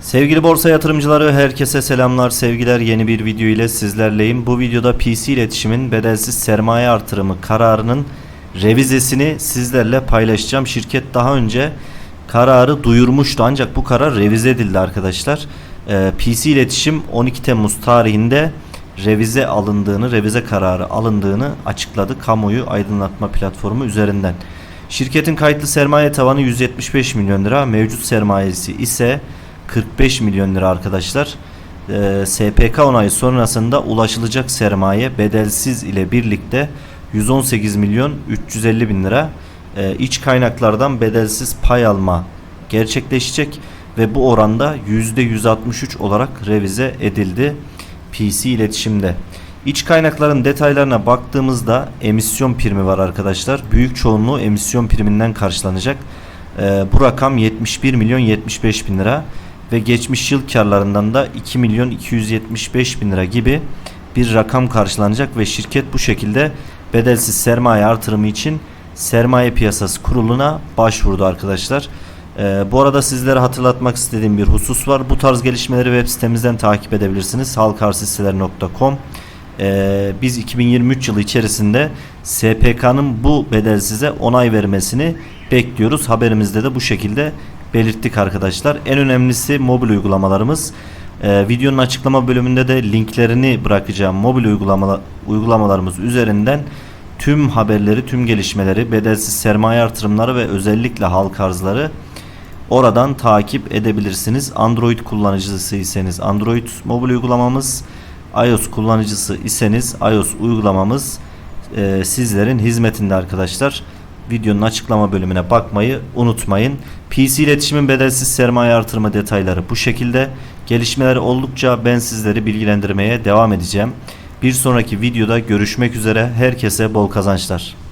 Sevgili borsa yatırımcıları herkese selamlar sevgiler yeni bir video ile sizlerleyim. Bu videoda PC iletişimin bedelsiz sermaye artırımı kararının revizesini sizlerle paylaşacağım. Şirket daha önce kararı duyurmuştu ancak bu karar revize edildi arkadaşlar. Ee, PC iletişim 12 Temmuz tarihinde revize alındığını, revize kararı alındığını açıkladı kamuoyu aydınlatma platformu üzerinden. Şirketin kayıtlı sermaye tavanı 175 milyon lira, mevcut sermayesi ise 45 milyon lira arkadaşlar. Ee, SPK onayı sonrasında ulaşılacak sermaye bedelsiz ile birlikte 118 milyon 350 bin lira. Ee, iç kaynaklardan bedelsiz pay alma gerçekleşecek ve bu oranda %163 olarak revize edildi PC iletişimde. İç kaynakların detaylarına baktığımızda emisyon primi var arkadaşlar. Büyük çoğunluğu emisyon priminden karşılanacak. Ee, bu rakam 71 milyon 75 bin lira ve geçmiş yıl karlarından da 2 milyon 275 bin lira gibi bir rakam karşılanacak ve şirket bu şekilde bedelsiz sermaye artırımı için sermaye piyasası kuruluna başvurdu arkadaşlar. Ee, bu arada sizlere hatırlatmak istediğim bir husus var. Bu tarz gelişmeleri web sitemizden takip edebilirsiniz. halkarshisseler.com Ee, Biz 2023 yılı içerisinde SPK'nın bu bedelsize onay vermesini bekliyoruz. Haberimizde de bu şekilde belirttik arkadaşlar. En önemlisi mobil uygulamalarımız. Ee, videonun açıklama bölümünde de linklerini bırakacağım. Mobil uygulama, uygulamalarımız üzerinden tüm haberleri, tüm gelişmeleri, bedelsiz sermaye artırımları ve özellikle halk arzları oradan takip edebilirsiniz. Android kullanıcısı iseniz Android mobil uygulamamız, iOS kullanıcısı iseniz iOS uygulamamız e, sizlerin hizmetinde arkadaşlar. Videonun açıklama bölümüne bakmayı unutmayın. PC iletişimin bedelsiz sermaye artırma detayları bu şekilde. Gelişmeler oldukça ben sizleri bilgilendirmeye devam edeceğim. Bir sonraki videoda görüşmek üzere. Herkese bol kazançlar.